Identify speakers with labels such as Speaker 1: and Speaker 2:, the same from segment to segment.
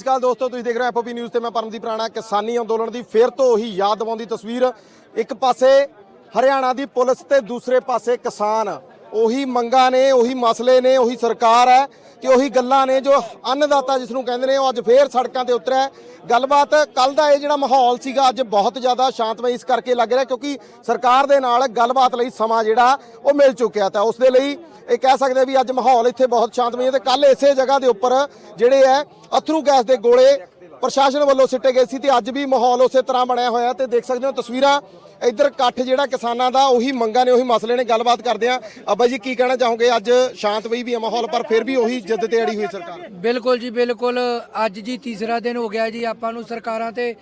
Speaker 1: ਨਮਸਕਾਰ ਦੋਸਤੋ, ਤੁਸੀਂ ਦੇਖ ਰਹੇ ਹੋ ਐਫਓਪੀ ਨਿਊਜ਼ ਤੇ ਮੈਂ ਪਰਮਦੀਪ ਰਾਣਾ, ਕਿਸਾਨੀ ਅੰਦੋਲਨ ਦੀ ਫੇਰ ਤੋਂ ਉਹੀ ਯਾਦ ਦਿਵਾਉਂਦੀ ਤਸਵੀਰ। ਇੱਕ ਪਾਸੇ ਹਰਿਆਣਾ ਦੀ ਪੁਲਿਸ ਤੇ ਦੂਸਰੇ ਪਾਸੇ ਕਿਸਾਨ। ਉਹੀ ਮੰਗਾਂ ਨੇ, ਉਹੀ ਮਸਲੇ ਨੇ, ਉਹੀ ਸਰਕਾਰ ਹੈ ਤੇ ਉਹੀ ਗੱਲਾਂ ਨੇ ਜੋ ਅੰਨਦਾਤਾ ਜਿਸ ਨੂੰ ਕਹਿੰਦੇ ਨੇ ਉਹ ਅੱਜ ਫੇਰ ਸੜਕਾਂ ਤੇ ਉਤਰਿਆ ਗੱਲਬਾਤ ਕੱਲ ਦਾ ਇਹ ਜਿਹੜਾ ਮਾਹੌਲ ਸੀਗਾ ਅੱਜ ਬਹੁਤ ਜ਼ਿਆਦਾ ਸ਼ਾਂਤਮਈ ਇਸ ਕਰਕੇ ਲੱਗ ਰਿਹਾ ਕਿਉਂਕਿ ਸਰਕਾਰ ਦੇ ਨਾਲ ਗੱਲਬਾਤ ਲਈ ਸਮਾਂ ਜਿਹੜਾ ਉਹ ਮਿਲ ਚੁੱਕਿਆ ਤਾਂ ਉਸ ਦੇ ਲਈ ਇਹ ਕਹਿ ਸਕਦੇ ਵੀ ਅੱਜ ਮਾਹੌਲ ਇੱਥੇ ਬਹੁਤ ਸ਼ਾਂਤਮਈ ਹੈ ਤੇ ਕੱਲ ਇਸੇ ਜਗ੍ਹਾ ਦੇ ਉੱਪਰ ਜਿਹੜੇ ਹੈ ਅਥਰੂ ਗੈਸ ਦੇ ਗੋਲੇ ਪ੍ਰਸ਼ਾਸਨ ਵੱਲੋਂ ਸਿੱਟੇ ਗਏ ਸੀ ਤੇ ਅੱਜ ਵੀ ਮਾਹੌਲ ਉਸੇ ਤਰ੍ਹਾਂ ਬਣਿਆ ਹੋਇਆ ਤੇ ਦੇਖ ਸਕਦੇ ਹੋ ਤਸਵੀਰਾਂ, ਇੱਧਰ ਇਕੱਠ ਜਿਹੜਾ ਕਿਸਾਨਾਂ ਦਾ, ਉਹੀ ਮੰਗਾਂ ਨੇ, ਉਹੀ ਮਸਲੇ ਨੇ, ਗੱਲਬਾਤ ਕਰਦੇ ਆ ਅੱਬਾ ਜੀ, ਕੀ ਕਹਿਣਾ ਚਾਹੋਗੇ? ਅੱਜ ਸ਼ਾਂਤਮਈ ਵੀ ਹੈ ਮਾਹੌਲ, ਪਰ ਫਿਰ ਵੀ ਉਹੀ ਜਿੱਦ ਤੇ ਅੜੀ ਹੋਈ ਸਰਕਾਰ।
Speaker 2: ਬਿਲਕੁਲ ਜੀ, ਬਿਲਕੁਲ। ਅੱਜ ਜੀ ਤੀਸਰਾ ਦਿਨ ਹੋ ਗਿਆ ਜੀ ਆਪਾਂ ਨੂੰ ਸਰਕਾਰਾਂ ਤੇ।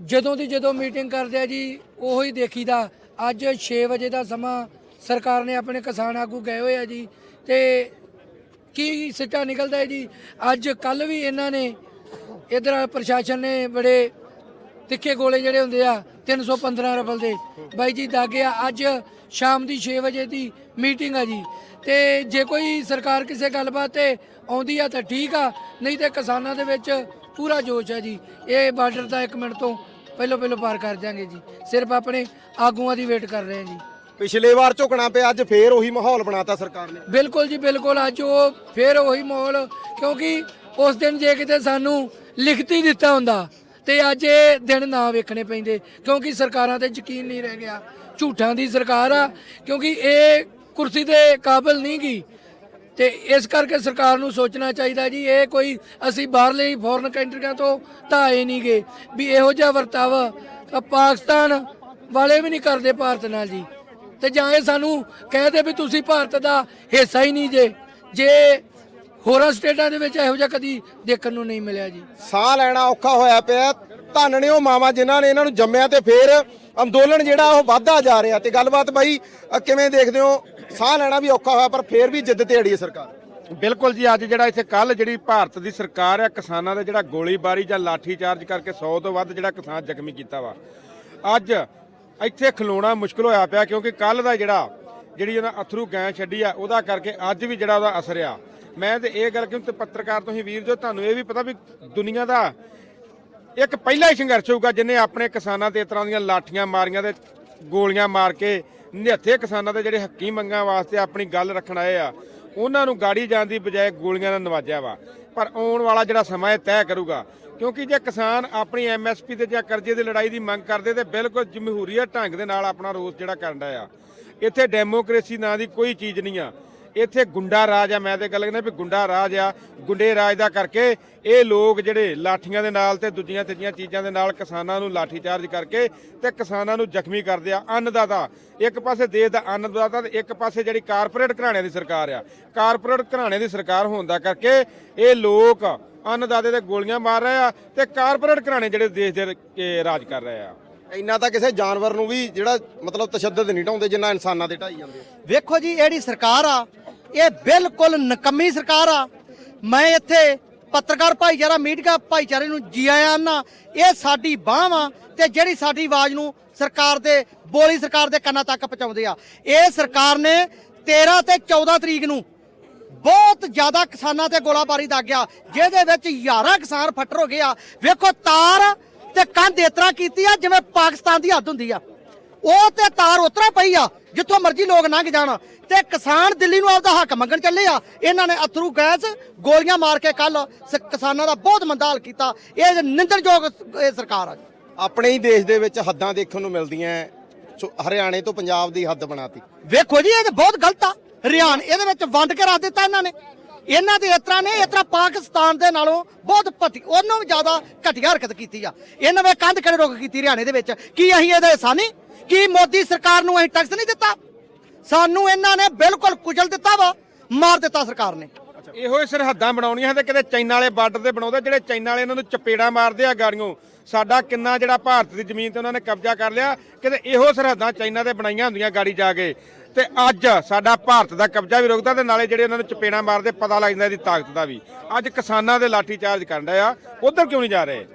Speaker 2: ਜਦੋਂ ਦੀ ਜਦੋਂ ਮੀਟਿੰਗ ਕਰਦੇ ਆ ਜੀ, ਉਹੀ ਦੇਖੀਦਾ। ਅੱਜ 6 ਵਜੇ ਦਾ ਸਮਾਂ ਸਰਕਾਰ ਨੇ ਆਪਣੇ ਕਿਸਾਨ ਆਗੂ ਗਏ ਹੋਏ ਆ ਜੀ। ਤੇ ਕੀ ਸਿੱਟਾ ਨਿਕਲਦਾ ਹੈ ਜੀ? ਅੱਜ ਕੱਲ ਵੀ ਇਹਨਾਂ ਨੇ ਇਧਰ ਪ੍ਰਸ਼ਾਸਨ ਨੇ ਬੜੇ ਤਿੱਖੇ ਗੋਲੇ ਜਿਹੜੇ ਹੁੰਦੇ ਆ 315 ਰਬਲ ਦੇ। ਬਾਈ ਜੀ ਦਾਗਿਆ ਅੱਜ ਸ਼ਾਮ ਦੀ 6 ਵਜੇ ਦੀ ਮੀਟਿੰਗ ਆ ਜੀ। ਤੇ ਜੇ ਕੋਈ ਸਰਕਾਰ ਕਿਸੇ ਗੱਲਬਾਤ ਤੇ ਆਉਂਦੀ ਆ ਤਾਂ ਠੀਕ ਆ ਨਹੀਂ ਤੇ ਕਿਸਾਨਾਂ ਦੇ ਵਿੱਚ ਪੂਰਾ ਜੋਸ਼ ਹੈ ਜੀ। ਇਹ ਬਾਰਡਰ ਦਾ 1 ਮਿੰਟ ਤੋਂ ਪਹਿਲਾਂ ਪਹਿਲਾਂ ਪਾਰ ਕਰ ਜਾਾਂਗੇ ਜੀ। ਸਿਰਫ ਆਪਣੇ ਆਗੂਆਂ ਦੀ ਵੇਟ ਕਰ ਰਹੇ ਜੀ।
Speaker 1: ਪਿਛਲੇ ਵਾਰ ਝੁਕਣਾ ਪਿਆ ਅੱਜ ਫੇਰ ਉਹੀ ਮਾਹੌਲ ਬਣਾਤਾ ਸਰਕਾਰ ਨੇ।
Speaker 2: ਬਿਲਕੁਲ ਜੀ ਬਿਲਕੁਲ। ਅੱਜ ਉਹ ਫੇਰ ਉਹੀ ਮਾਹੌਲ ਕਿਉਂਕਿ ਉਸ ਦਿਨ ਜੇ ਕਿਤੇ ਸਾਨੂੰ ਲਿਖਤੀ ਦਿੱਤਾ ਹੁੰਦਾ। ਤੇ ਅੱਜ ਇਹ ਦਿਨ ਨਾ ਵੇਖਣੇ ਪੈਂਦੇ, ਕਿਉਂਕਿ ਸਰਕਾਰਾਂ ਤੇ ਯਕੀਨ ਨਹੀਂ ਰਹਿ ਗਿਆ। ਝੂਠਾਂ ਦੀ ਸਰਕਾਰ ਆ, ਕਿਉਂਕਿ ਇਹ ਕੁਰਸੀ ਦੇ ਕਾਬਿਲ ਨਹੀਂ ਗਈ ਤੇ ਇਸ ਕਰਕੇ ਸਰਕਾਰ ਨੂੰ ਸੋਚਣਾ ਚਾਹੀਦਾ ਜੀ, ਇਹ ਕੋਈ ਅਸੀਂ ਬਾਹਰਲੇ ਫੋਰਨ ਕੰਟਰੀਆਂ ਤੋਂ ਤਾਂ ਆਏ ਨਹੀਂ ਗਏ ਵੀ ਇਹੋ ਜਿਹਾ ਵਰਤਾਵਾ ਪਾਕਿਸਤਾਨ ਵਾਲੇ ਵੀ ਨਹੀਂ ਕਰਦੇ ਭਾਰਤ ਨਾਲ ਜੀ। ਤੇ ਜਾਂ ਇਹ ਸਾਨੂੰ ਕਹਦੇ ਵੀ ਤੁਸੀਂ ਭਾਰਤ ਦਾ ਹਿੱਸਾ ਹੀ ਨਹੀਂ ਜੇ। ਜੇ ਹੋਰਾਂ ਸਟੇਟਾਂ ਦੇ ਵਿੱਚ ਇਹੋ ਜਿਹਾ ਕਦੀ ਦੇਖਣ ਨੂੰ ਨਹੀਂ ਮਿਲਿਆ ਜੀ।
Speaker 1: ਸਾਹ ਲੈਣਾ ਔਖਾ ਹੋਇਆ ਪਿਆ। ਧੰਨ ਨੇ ਉਹ ਮਾਵਾ ਜਿਨ੍ਹਾਂ ਨੇ ਇਹਨਾਂ ਨੂੰ ਜੰਮਿਆ ਤੇ ਫੇਰ ਅੰਦੋਲਨ ਜਿਹੜਾ ਉਹ ਵੱਧਦਾ ਜਾ ਰਿਹਾ ਤੇ ਗੱਲਬਾਤ ਬਾਈ ਅ, ਕਿਵੇਂ ਦੇਖਦੇ ਹੋ? ਸਾਹ ਲੈਣਾ ਵੀ ਔਖਾ ਹੋਇਆ ਪਰ ਫੇਰ ਵੀ ਜਿੱਦ ਤੇ ਅੜੀ ਹੈ ਸਰਕਾਰ।
Speaker 3: ਬਿਲਕੁਲ ਜੀ ਅੱਜ ਜਿਹੜਾ ਇੱਥੇ ਕੱਲ ਜਿਹੜੀ ਭਾਰਤ ਦੀ ਸਰਕਾਰ ਆ ਕਿਸਾਨਾਂ ਦਾ ਜਿਹੜਾ ਗੋਲੀਬਾਰੀ ਜਾਂ ਲਾਠੀ ਚਾਰਜ ਕਰਕੇ 100 ਤੋਂ ਵੱਧ ਜਿਹੜਾ ਕਿਸਾਨ ਜ਼ਖਮੀ ਕੀਤਾ ਵਾ। ਅੱਜ ਇੱਥੇ ਖਲੋਣਾ ਮੁਸ਼ਕਲ ਹੋਇਆ ਪਿਆ ਕਿਉਂਕਿ ਕੱਲ ਦਾ ਜਿਹੜਾ ਜਿਹੜੀ ਉਹਨਾਂ ਅਥਰੂ ਗੈਂ ਛੱਡੀ ਆ ਉਹਦਾ ਕਰਕੇ ਅੱਜ ਵੀ ਜਿਹੜਾ ਉਹਦਾ ਅਸਰ ਆ। ਮੈਂ ਤੇ ਇਹ ਗੱਲ ਕਿਉਂ ਤੇ ਪੱਤਰਕਾਰ ਤੁਸੀਂ ਵੀਰ ਜੋ ਤੁਹਾਨੂੰ ਇਹ ਵੀ ਪਤਾ ਵੀ ਦੁਨੀਆ ਦਾ ਇੱਕ ਪਹਿਲਾ ਹੀ ਸੰਘਰਸ਼ ਹੋਊਗਾ ਜਿਨੇ ਆਪਣੇ ਕਿਸਾਨਾਂ ਤੇ ਇਸ ਤਰ੍ਹਾਂ ਦੀਆਂ ਲਾਠੀਆਂ ਮਾਰੀਆਂ ਤੇ ਗੋਲੀਆਂ ਮਾਰ ਕੇ ਨਿਹੱਥੇ ਕਿਸਾਨਾਂ ਦੇ ਜਿਹੜੇ ਹੱਕੀ ਮੰਗਾਂ ਵਾਸਤੇ ਆਪਣੀ ਗੱਲ ਰੱਖਣ ਆਏ ਆ, ਉਹਨਾਂ ਨੂੰ ਗਾੜੀ ਜਾਣ ਦੀ ਬਜਾਏ ਗੋਲੀਆਂ ਨਾਲ ਨਵਾਜਿਆ ਵਾ। ਪਰ ਆਉਣ ਵਾਲਾ ਜਿਹੜਾ ਸਮਾਂ ਇਹ ਤੈਅ ਕਰੂਗਾ, ਕਿਉਂਕਿ ਜੇ ਕਿਸਾਨ ਆਪਣੀ ਐਮਐਸਪੀ ਤੇ ਜਾਂ ਕਰਜ਼ੇ ਦੀ ਲੜਾਈ ਦੀ ਮੰਗ ਕਰਦੇ ਤੇ ਬਿਲਕੁਲ ਜਮਹੂਰੀਅਤ ਢੰਗ ਦੇ ਨਾਲ ਆਪਣਾ ਰੋਸ ਜਿਹੜਾ ਕਰਨ ਡਿਆ ਆ। ਇੱਥੇ ਡੈਮੋਕ੍ਰੇਸੀ ਨਾਂ ਦੀ ਕੋਈ ਚੀਜ਼ ਨਹੀਂ ਆ। ਇੱਥੇ ਗੁੰਡਾ ਰਾਜ ਆ। ਮੈਂ ਤੇ ਗੱਲ ਕਹਿੰਦਾ ਵੀ ਗੁੰਡਾ ਰਾਜ ਆ। ਗੁੰਡੇ ਰਾਜ ਦਾ ਕਰਕੇ ਇਹ ਲੋਕ ਜਿਹੜੇ ਲਾਠੀਆਂ ਦੇ ਨਾਲ ਤੇ ਦੂਜੀਆਂ ਤੀਜੀਆਂ ਚੀਜ਼ਾਂ ਦੇ ਨਾਲ ਕਿਸਾਨਾਂ ਨੂੰ ਲਾਠੀ ਚਾਰਜ ਕਰਕੇ ਤੇ ਕਿਸਾਨਾਂ ਨੂੰ ਜ਼ਖਮੀ ਕਰਦੇ ਆ। ਅੰਨਦਾਤਾ ਇੱਕ ਪਾਸੇ ਦੇਸ਼ ਦਾ ਅੰਨਦਾਤਾ ਤੇ ਇੱਕ ਪਾਸੇ ਜਿਹੜੀ ਕਾਰਪੋਰੇਟ ਘਰਾਣਿਆਂ ਦੀ ਸਰਕਾਰ ਆ। ਕਾਰਪੋਰੇਟ ਘਰਾਣਿਆਂ ਦੀ ਸਰਕਾਰ ਹੋਣ ਦਾ ਕਰਕੇ ਇਹ ਲੋਕ ਅੰਨਦਾਤੇ ਤੇ ਗੋਲੀਆਂ ਮਾਰ ਰਹੇ ਆ ਤੇ ਕਾਰਪੋਰੇਟ ਘਰਾਣੇ ਜਿਹੜੇ ਦੇਸ਼ ਦੇ ਰਾਜ ਕਰ ਰਹੇ ਆ।
Speaker 1: ਇੰਨਾ ਤਾਂ ਕਿਸੇ ਜਾਨਵਰ ਨੂੰ ਵੀ ਜਿਹੜਾ ਮਤਲਬ ਤਸ਼ੱਦਦ ਨਹੀਂ ਢਾਉਂਦੇ, ਜਿੰਨਾ ਇਨਸਾਨਾਂ ਤੇ ਢਾਈ ਜਾਂਦੇ
Speaker 4: ਵੇਖੋ ਜੀ ਜਿਹੜੀ ਸਰਕਾਰ ਆ, ਇਹ ਬਿਲਕੁਲ ਨਕਮੀ ਸਰਕਾਰ ਆ। ਮੈਂ ਇੱਥੇ ਪੱਤਰਕਾਰ ਭਾਈਚਾਰਾ, ਮੀਡੀਆ ਭਾਈਚਾਰੇ ਨੂੰ ਜੀ ਆਇਆਂ ਨਾ, ਇਹ ਸਾਡੀ ਬਾਂਹ ਆ ਤੇ ਜਿਹੜੀ ਸਾਡੀ ਆਵਾਜ਼ ਨੂੰ ਸਰਕਾਰ ਦੇ, ਬੋਲੀ ਸਰਕਾਰ ਦੇ ਕੰਨਾਂ ਤੱਕ ਪਹੁੰਚਾਉਂਦੇ ਆ। ਇਹ ਸਰਕਾਰ ਨੇ 13 ਤੇ 14 ਤਰੀਕ ਨੂੰ ਬਹੁਤ ਜ਼ਿਆਦਾ ਕਿਸਾਨਾਂ ਤੇ ਗੋਲਾਬਾਰੀ ਦਾ ਗਿਆ, ਜਿਹਦੇ ਵਿੱਚ ਹਜ਼ਾਰਾਂ ਕਿਸਾਨ ਫੱਟਰ ਹੋ ਗਏ ਆ। ਵੇਖੋ ਤਾਰ ਤੇ ਕੰਧ ਇਸ ਤਰ੍ਹਾਂ ਕੀਤੀ ਆ ਜਿਵੇਂ ਪਾਕਿਸਤਾਨ ਦੀ ਹੱਦ ਹੁੰਦੀ ਆ। ਉਹ ਤੇ ਤਾਰ ਉਤਰਾ ਪਈ ਆ ਜਿੱਥੋਂ ਮਰਜ਼ੀ ਲੋਕ ਲੰਘ ਜਾਣ। ਤੇ ਕਿਸਾਨ ਦਿੱਲੀ ਨੂੰ ਆਪਦਾ ਹੱਕ ਮੰਗਣ ਚੱਲੇ ਆ। ਇਹਨਾਂ ਨੇ ਅਥਰੂ ਗੈਸ ਗੋਲੀਆਂ ਮਾਰ ਕੇ ਕੱਲ ਕਿਸਾਨਾਂ ਦਾ ਬਹੁਤ ਮੰਦਾ ਹਾਲ ਕੀਤਾ। ਇਹ ਨਿੰਦਣਯੋਗ ਇਹ ਸਰਕਾਰ ਆ
Speaker 1: ਆਪਣੇ ਹੀ ਦੇਸ਼ ਦੇ ਵਿੱਚ ਹੱਦਾਂ ਦੇਖਣ ਨੂੰ ਮਿਲਦੀਆਂ ਹਰਿਆਣੇ ਤੋਂ ਪੰਜਾਬ ਦੀ ਹੱਦ ਬਣਾਤੀ।
Speaker 4: ਵੇਖੋ ਜੀ ਇਹ ਤਾਂ ਬਹੁਤ ਗਲਤ ਆ। ਹਰਿਆਣ ਇਹਦੇ ਵਿੱਚ ਵੰਡ ਕੇ ਰੱਖ ਦਿੱਤਾ ਇਹਨਾਂ ਨੇ। ਇਹਨਾਂ ਦੇ ਇਸ ਤਰ੍ਹਾਂ ਨੇ, ਇਸ ਤਰ੍ਹਾਂ ਪਾਕਿਸਤਾਨ ਦੇ ਨਾਲੋਂ ਬਹੁਤ ਭਤੀ ਉਹਨੂੰ ਵੀ ਜ਼ਿਆਦਾ ਘਟੀਆ ਹਰਕਤ ਕੀਤੀ ਆ। ਇਹਨਾਂ ਵੇ ਕੰਧ ਕਿਹੜੇ ਰੋਕ ਕੀਤੀ ਹਰਿਆਣੇ ਦੇ ਵਿੱਚ। ਕੀ ਅਸੀਂ ਇਹਦਾ ਹਿੱਸਾ ਨਹੀਂ? ਕੀ ਮੋਦੀ ਸਰਕਾਰ ਨੂੰ ਅਸੀਂ ਟੈਕਸ ਨਹੀਂ ਦਿੱਤਾ? ਸਾਨੂੰ ਇਹਨਾਂ ਨੇ ਬਿਲਕੁਲ ਕੁਚਲ ਦਿੱਤਾ ਵਾ, ਮਾਰ ਦਿੱਤਾ ਸਰਕਾਰ ਨੇ।
Speaker 3: ਇਹੋ ਹੀ ਸਰਹੱਦਾਂ ਬਣਾਉਣੀਆਂ ਤੇ ਕਿਤੇ ਚਾਈਨਾ ਵਾਲੇ ਬਾਰਡਰ ਤੇ ਬਣਾਉਂਦੇ ਜਿਹੜੇ ਚਾਈਨਾ ਵਾਲੇ ਇਹਨਾਂ ਨੂੰ ਚਪੇੜਾ ਮਾਰਦੇ ਆ ਗਾੜੀਆਂ। ਸਾਡਾ ਕਿੰਨਾ ਜਿਹੜਾ ਭਾਰਤ ਦੀ ਜ਼ਮੀਨ ਤੇ ਉਹਨਾਂ ਨੇ ਕਬਜ਼ਾ ਕਰ ਲਿਆ, ਕਿਤੇ ਇਹੋ ਸਰਹੱਦਾਂ ਚਾਈਨਾ ਤੇ ਬਣਾਈਆਂ ਹੁੰਦੀਆਂ ਗਾੜੀ ਜਾ ਕੇ। ਤੇ ਅੱਜ ਸਾਡਾ ਭਾਰਤ ਦਾ ਕਬਜ਼ਾ ਵੀ ਰੁਕਦਾ ਤੇ ਨਾਲੇ ਜਿਹੜੇ ਉਹਨਾਂ ਨੂੰ ਚਪੇੜਾ ਮਾਰਦੇ ਪਤਾ ਲੱਗ ਜਾਂਦਾ ਇਹਦੀ ਤਾਕਤ ਦਾ ਵੀ। ਅੱਜ ਕਿਸਾਨਾਂ ਦੇ ਲਾਠੀ ਚਾਰਜ ਕਰਨ ਡਏ ਆ। ਉਧਰ ਕਿਉਂ ਨਹੀਂ ਜਾ ਰਹੇ?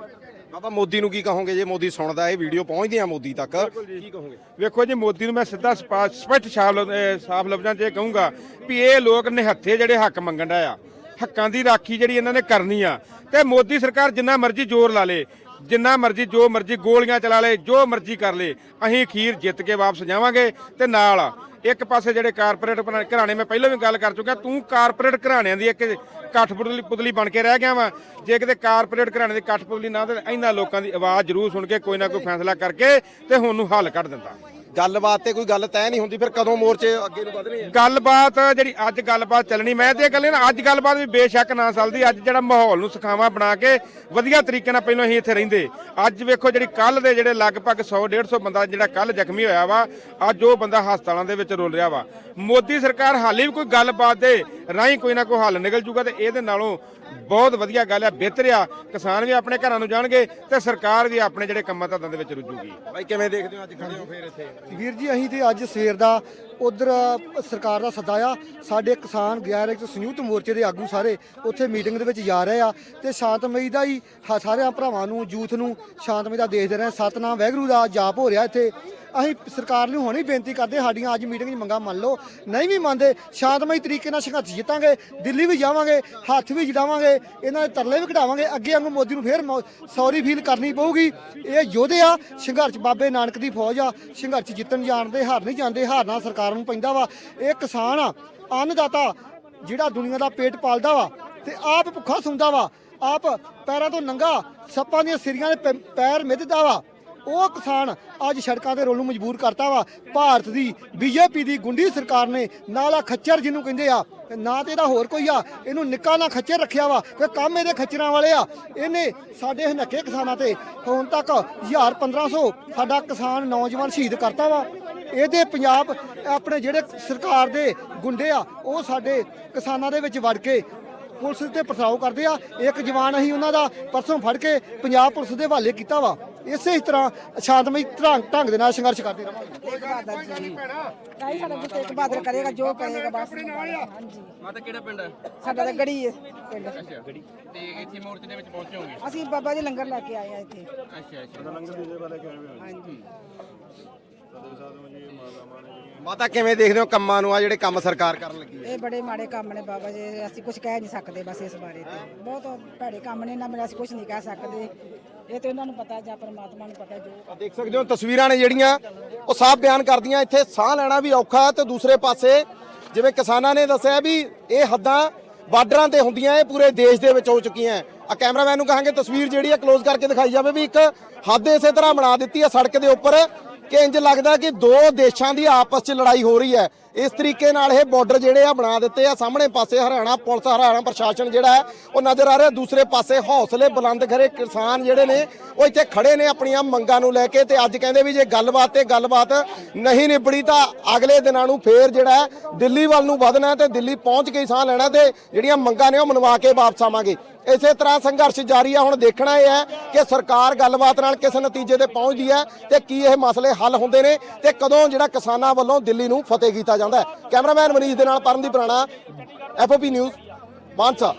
Speaker 1: ਬਾਬਾ ਮੋਦੀ ਨੂੰ ਕੀ ਕਹੋਗੇ ਜੇ ਮੋਦੀ ਸੁਣਦਾ ਇਹ ਵੀਡੀਓ ਪਹੁੰਚਦੀਆਂ ਮੋਦੀ ਤੱਕ? ਕੀ ਕਹੋਗੇ
Speaker 3: ਵੇਖੋ ਜੀ ਮੋਦੀ ਨੂੰ ਮੈਂ ਸਿੱਧਾ ਸਪਾ- ਸਪਸ਼ਟ ਸਾਫ਼ ਲਫ਼ਜ਼ਾਂ 'ਚ ਇਹ ਕਹੂੰਗਾ ਵੀ ਇਹ ਲੋਕ ਨਿਹੱਥੇ ਜਿਹੜੇ ਹੱਕ ਮੰਗਣ ਡਏ ਆ। ਹੱਕਾਂ ਦੀ ਰਾਖੀ ਜਿਹੜੀ ਇਹਨਾਂ ਨੇ ਕਰਨੀ ਆ। ਤੇ ਮੋਦੀ ਸਰਕਾਰ ਜਿੰਨਾ ਮਰਜ਼ੀ ਜ਼ੋਰ ਲਾ ਲੇ ਜਿੰਨਾ ਮਰਜ਼ੀ, ਜੋ ਮਰਜ਼ੀ ਗੋਲੀਆਂ ਚਲਾ ਲੇ, ਜੋ ਮਰਜ਼ੀ ਕਰ ਲੇ, ਅਸੀਂ ਅਖੀਰ ਜਿੱਤ ਕੇ ਵਾਪਸ ਜਾਵਾਂਗੇ ਤੇ ਨਾਲ ਇੱਕ ਪਾਸੇ ਜਿਹੜੇ ਕਾਰਪੋਰੇਟ ਬਣਾ- ਘਰਾਣੇ, ਮੈਂ ਪਹਿਲਾਂ ਵੀ ਗੱਲ ਕਰ ਚੁੱਕਿਆ, ਤੂੰ ਕਾਰਪੋਰੇਟ ਘਰਾਣਿਆਂ ਦੀ ਇੱਕ ਕਠਪੁਤਲੀ, ਪੁਤਲੀ ਬਣ ਕੇ ਰਹਿ ਗਿਆ ਵਾ। ਜੇ ਕਿਤੇ ਕਾਰਪੋਰੇਟ ਘਰਾਣੇ ਦੀ ਕਠਪੁਤਲੀ ਨਾ ਤੇ ਇਹਨਾਂ ਲੋਕਾਂ ਦੀ ਆਵਾਜ਼ ਜ਼ਰੂਰ ਸੁਣ ਕੇ ਕੋਈ ਨਾ ਕੋਈ ਫੈਸਲਾ ਕਰਕੇ ਤੇ ਹੁਣ ਨੂੰ ਹੱਲ ਕੱਢ ਦਿੰਦਾ।
Speaker 1: ਗੱਲਬਾਤ ਤੇ ਕੋਈ ਗੱਲ ਤੈਅ ਨਹੀਂ ਹੁੰਦੀ, ਫਿਰ ਕਦੋਂ ਮੋਰਚੇ ਅੱਗੇ ਨੂੰ ਵਧਣੇ ਆ?
Speaker 3: ਗੱਲਬਾਤ ਜਿਹੜੀ ਅੱਜ ਗੱਲਬਾਤ ਚੱਲਣੀ, ਮੈਂ ਤੇ ਇਹ ਗੱਲ ਨਾ, ਅੱਜ ਗੱਲਬਾਤ ਵੀ ਬੇਸ਼ੱਕ ਨਾ ਚੱਲਦੀ, ਅੱਜ ਜਿਹੜਾ ਮਾਹੌਲ ਨੂੰ ਸਖਾਵਾ ਬਣਾ ਕੇ, ਵਧੀਆ ਤਰੀਕੇ ਨਾਲ ਪਹਿਲਾਂ ਅਸੀਂ ਇੱਥੇ ਰਹਿੰਦੇ। ਅੱਜ ਵੇਖੋ ਜਿਹੜੀ ਕੱਲ ਦੇ ਜਿਹੜੇ ਲਗਭਗ 100 150 ਬੰਦਾ ਜਿਹੜਾ ਕੱਲ ਜ਼ਖਮੀ ਹੋਇਆ ਵਾ, ਅੱਜ ਉਹ ਬੰਦਾ ਹਸਪਤਾਲਾਂ ਦੇ ਵਿੱਚ ਰੁਲ ਰਿਹਾ ਵਾ। ਮੋਦੀ ਸਰਕਾਰ ਹਾਲੇ ਵੀ ਕੋਈ ਗੱਲਬਾਤ ਦੇ ਰਾਹੀਂ ਕੋਈ ਨਾ ਕੋਈ ਹੱਲ ਨਿਕਲ ਜੂਗਾ ਤੇ ਇਹਦੇ ਨਾਲੋਂ ਬਹੁਤ ਵਧੀਆ ਗੱਲ ਹੈ ਬਿਹਤਰ ਆ। ਕਿਸਾਨ ਵੀ ਆਪਣੇ ਘਰਾਂ ਨੂੰ ਜਾਣਗੇ ਤੇ ਸਰਕਾਰ ਵੀ ਆਪਣੇ ਜਿਹੜੇ ਕੰਮਾਂ ਧੰਦਿਆਂ ਦੇ ਵਿੱਚ ਰੁੱਝੂਗੀ।
Speaker 1: ਬਾਈ ਕਿਵੇਂ ਦੇਖਦੇ ਹੋ ਅੱਜ ਖੜੇ ਹੋ ਫੇਰ ਇੱਥੇ?
Speaker 5: ਵੀਰ ਜੀ ਅਸੀਂ ਤੇ ਅੱਜ ਸਵੇਰ ਦਾ ਉਧਰ ਸਰਕਾਰ ਦਾ ਸੱਦਾ ਆ। ਸਾਡੇ ਕਿਸਾਨ ਗੈਰ ਇੱਕ ਸੰਯੁਕਤ ਮੋਰਚੇ ਦੇ ਆਗੂ ਸਾਰੇ ਉੱਥੇ ਮੀਟਿੰਗ ਦੇ ਵਿੱਚ ਜਾ ਰਹੇ ਆ ਤੇ ਸ਼ਾਂਤਮਈ ਦਾ ਹੀ ਹ- ਸਾਰਿਆਂ ਭਰਾਵਾਂ ਨੂੰ ਯੂਥ ਨੂੰ ਸ਼ਾਂਤਮਈ ਦਾ ਦੇਖਦੇ ਰਹੇ। ਸਤਨਾਮ ਵੈਗਰੂ ਦਾ ਜਾਪ ਹੋ ਰਿਹਾ ਇੱਥੇ। ਅਸੀਂ ਸਰਕਾਰ ਨੂੰ ਹੁਣੇ ਬੇਨਤੀ ਕਰਦੇ ਸਾਡੀਆਂ ਅੱਜ ਮੀਟਿੰਗ 'ਚ ਮੰਗਾਂ ਮੰਨ ਲਓ। ਨਹੀਂ ਵੀ ਮੰਨਦੇ, ਸ਼ਾਂਤਮਈ ਤਰੀਕੇ ਨਾਲ ਸੰਘਰਸ਼ ਜਿੱਤਾਂਗੇ, ਦਿੱਲੀ ਵੀ ਜਾਵਾਂਗੇ, ਹੱਥ ਵੀ ਜੜਾਵਾਂਗੇ, ਇਹਨਾਂ ਦੇ ਤਰਲੇ ਵੀ ਕਢਾਵਾਂਗੇ, ਅੱਗੇ ਵਾਂਗੂ ਮੋਦੀ ਨੂੰ ਫੇਰ ਸੌਰੀ ਫੀਲ ਕਰਨੀ ਪਊਗੀ। ਇਹ ਯੋਧੇ ਆ, ਸੰਘਰਸ਼ ਬਾਬੇ ਨਾਨਕ ਦੀ ਫੌਜ ਆ, ਸੰਘਰਸ਼ ਜਿੱਤਣ ਜਾਣਦੇ, ਹਾਰ ਨਹੀਂ ਜਾਂਦੇ ਹਾਰਨਾ ਸਰਕਾਰ ਨੂੰ ਪੈਂਦਾ ਵਾ। ਇਹ ਕਿਸਾਨ ਆ, ਅੰਨਦਾਤਾ, ਜਿਹੜਾ ਦੁਨੀਆ ਦਾ ਪੇਟ ਪਾਲਦਾ ਵਾ ਤੇ ਆਪ ਭੁੱਖਾ ਸੌਂਦਾ ਵਾ, ਆਪ ਪੈਰਾਂ ਤੋਂ ਨੰਗਾ, ਸੱਪਾਂ ਦੀਆਂ ਸਿਰੀਆਂ ਦੇ ਪੈ- ਪੈਰ ਮਿੱਧਦਾ ਵਾ। ਉਹ ਕਿਸਾਨ ਅੱਜ ਸੜਕਾਂ ਤੇ ਰੋਲ ਨੂੰ ਮਜਬੂਰ ਕਰਤਾ ਵਾ। ਭਾਰਤ ਦੀ ਬੀਜੇਪੀ ਦੀ ਗੁੰਡੀ ਸਰਕਾਰ ਨੇ ਨਾਲਾ ਖੱਚਰ ਜਿਹਨੂੰ ਕਹਿੰਦੇ ਆ ਨਾ ਤੇ ਇਹਦਾ ਹੋਰ ਕੋਈ ਆ। ਇਹਨੂੰ ਨਿੱਕਾ ਨਾ ਖੱਚਰ ਰੱਖਿਆ ਵਾ ਕਿ ਕੰਮ ਇਹਦੇ ਖੱਚਰਾਂ ਵਾਲੇ ਆ। ਇਹਨੇ ਸਾਡੇ ਹਨੱਕੇ ਕਿਸਾਨਾਂ ਤੇ ਹੁਣ ਤੱਕ 1000 1500 ਸਾਡਾ ਕਿਸਾਨ ਨੌਜਵਾਨ ਸ਼ਹੀਦ ਕਰਤਾ ਵਾ। ਇਹਦੇ ਪੰਜਾਬ, ਆਪਣੇ ਜਿਹੜੇ ਸਰਕਾਰ ਦੇ ਗੁੰਡੇ ਆ, ਉਹ ਸਾਡੇ ਕਿਸਾਨਾਂ ਦੇ ਵਿੱਚ ਵੜ ਕੇ ਪੁਲਿਸ ਤੇ ਪਥਰਾਓ ਕਰਦੇ ਆ। ਇੱਕ ਜਵਾਨ ਅਸੀਂ ਉਹਨਾਂ ਦਾ ਪਰਸੋਂ ਫੜ ਕੇ ਪੰਜਾਬ ਪੁਲਿਸ ਦੇ ਹਵਾਲੇ ਕੀਤਾ ਵਾ। ਇਸੇ ਹੀ ਤਰ੍ਹਾਂ ਸ਼ਾਂਤਮਈ ਢੰਗ ਢੰਗ ਦੇ ਨਾਲ ਸੰਘਰਸ਼ ਕਰਦੇ ਰਹਾਂਗੇ
Speaker 6: ਤੇਗ ਬਹਾਦਰ ਜੀ ਕਾਈ ਸਾਡਾ ਵੀ ਤੇਗ ਬਹਾਦਰ ਕਰੇਗਾ ਜੋ ਕਰੇਗਾ ਬਸ। ਹਾਂਜੀ।
Speaker 7: ਮਾਤਾ ਕਿਹੜਾ ਪਿੰਡ ਹੈ?
Speaker 6: ਸਾਡਾ ਤਾਂ ਗੜੀ ਹੈ ਪਿੰਡ।
Speaker 7: ਅੱਛਾ। ਗੜੀ। ਤੇ ਇੱਥੇ ਮੋਰਚੇ ਦੇ ਵਿੱਚ ਪਹੁੰਚੇ ਹੋਗੇ?
Speaker 6: ਅਸੀਂ ਬਾਬਾ ਜੀ ਲੰਗਰ ਲੈ ਕੇ ਆਏ ਆ ਇੱਥੇ।
Speaker 7: ਅੱਛਾ ਅੱਛਾ। ਲੰਗਰ ਦੀ ਜਗ੍ਹਾ ਲੈ ਕੇ ਆਏ ਹੋ
Speaker 6: ਹਾਂਜੀ
Speaker 1: ਮਾਤਾ ਕਿਵੇਂ ਦੇਖਦੇ ਹੋ ਕੰਮਾਂ ਨੂੰ? ਆ ਜਿਹੜੇ ਕੰਮ ਸਰਕਾਰ ਕਰਨ ਲੱਗੀ ਹੈ।
Speaker 6: ਇਹ ਬੜੇ ਮਾੜੇ ਕੰਮ ਨੇ ਬਾਬਾ ਜੀ। ਅਸੀਂ ਕੁਝ ਕਹਿ ਨਹੀਂ ਸਕਦੇ ਬਸ ਇਸ ਬਾਰੇ ਤੇ। ਬਹੁਤ ਭੈੜੇ ਕੰਮ ਨੇ ਨਾ ਮੇਰਾ ਅਸੀਂ ਕੁਝ ਨਹੀਂ ਕਹਿ ਸਕਦੇ। ਇਹ ਤੇ ਉਹਨਾਂ ਨੂੰ ਪਤਾ, ਜਾਂ ਪਰਮਾਤਮਾ ਨੂੰ ਪਤਾ ਜੋ
Speaker 1: ਆ ਦੇਖ ਸਕਦੇ ਹੋ ਤਸਵੀਰਾਂ ਨੇ ਜਿਹੜੀਆਂ, ਉਹ ਸਾਫ਼ ਬਿਆਨ ਕਰਦੀਆਂ, ਇੱਥੇ ਸਾਹ ਲੈਣਾ ਵੀ ਔਖਾ ਤੇ ਦੂਸਰੇ ਪਾਸੇ ਜਿਵੇਂ ਕਿਸਾਨਾਂ ਨੇ ਦੱਸਿਆ ਵੀ ਇਹ ਹੱਦਾਂ ਬਾਰਡਰਾਂ ਤੇ ਹੁੰਦੀਆਂ, ਇਹ ਪੂਰੇ ਦੇਸ਼ ਦੇ ਵਿੱਚ ਹੋ ਚੁੱਕੀਆਂ ਆ ਕੈਮਰਾਮੈਨ ਨੂੰ ਕਹਾਂਗੇ ਤਸਵੀਰ ਜਿਹੜੀ ਆ ਕਲੋਜ਼ ਕਰਕੇ ਦਿਖਾਈ ਜਾਵੇ ਵੀ ਇੱਕ ਹੱਦ ਇਸੇ ਤਰ੍ਹਾਂ ਬਣਾ ਦਿੱਤੀ ਹੈ ਸੜਕ ਦੇ ਉੱਪਰ, ਕਿ ਇੰਜ ਲੱਗਦਾ ਕਿ ਦੋ ਦੇਸ਼ਾਂ ਦੀ ਆਪਸ 'ਚ ਲੜਾਈ ਹੋ ਰਹੀ ਹੈ। ਇਸ ਤਰੀਕੇ ਨਾਲ ਇਹ ਬਾਰਡਰ ਜਿਹੜੇ ਆ ਬਣਾ ਦਿੱਤੇ ਆ। ਸਾਹਮਣੇ ਪਾਸੇ ਹਰਿਆਣਾ ਪੁਲਿਸ, ਹਰਿਆਣਾ ਪ੍ਰਸ਼ਾਸਨ ਜਿਹੜਾ ਹੈ, ਉਹ ਨਜ਼ਰ ਆ ਰਿਹਾ। ਦੂਸਰੇ ਪਾਸੇ ਹੌਸਲੇ ਬੁਲੰਦ ਕਰੇ ਕਿਸਾਨ ਜਿਹੜੇ ਨੇ, ਉਹ ਇੱਥੇ ਖੜੇ ਨੇ ਆਪਣੀਆਂ ਮੰਗਾਂ ਨੂੰ ਲੈ ਕੇ ਤੇ ਅੱਜ ਕਹਿੰਦੇ ਵੀ ਜੇ ਗੱਲਬਾਤ ਤੇ ਗੱਲਬਾਤ ਨਹੀਂ ਨਿਬੜੀ ਤਾਂ ਅਗਲੇ ਦਿਨਾਂ ਨੂੰ ਫੇਰ ਜਿਹੜਾ ਦਿੱਲੀ ਵੱਲ ਨੂੰ ਵਧਣਾ ਹੈ ਤੇ ਦਿੱਲੀ ਪਹੁੰਚ ਕੇ ਸਾਹ ਲੈਣਾ ਤੇ ਜਿਹੜੀਆਂ ਮੰਗਾਂ ਨੇ ਉਹ ਮਨਵਾ ਕੇ ਵਾਪਸ ਆਵਾਂਗੇ। ਇਸੇ ਤਰ੍ਹਾਂ ਸੰਘਰਸ਼ ਜਾਰੀ ਆ। ਹੁਣ ਦੇਖਣਾ ਇਹ ਹੈ ਕਿ ਸਰਕਾਰ ਗੱਲਬਾਤ ਨਾਲ ਕਿਸ ਨਤੀਜੇ ਤੇ ਪਹੁੰਚਦੀ ਹੈ ਤੇ ਕੀ ਇਹ ਮਸਲੇ ਹੱਲ ਹੁੰਦੇ ਨੇ ਤੇ ਕਦੋਂ ਜਿਹੜਾ ਕਿਸਾਨਾਂ ਵੱਲੋਂ ਦਿੱਲੀ ਨੂੰ ਫਤਿਹ ਕੀਤਾ ਜਾਂਦਾ ਹੈ। ਕੈਮਰਾਮੈਨ ਮਨੀਸ਼ ਦੇ ਨਾਲ ਪਰਮਦੀਪ ਰਾਣਾ ਐਫਓਪੀ ਨਿਊਜ਼ ਮਾਨਸਾ।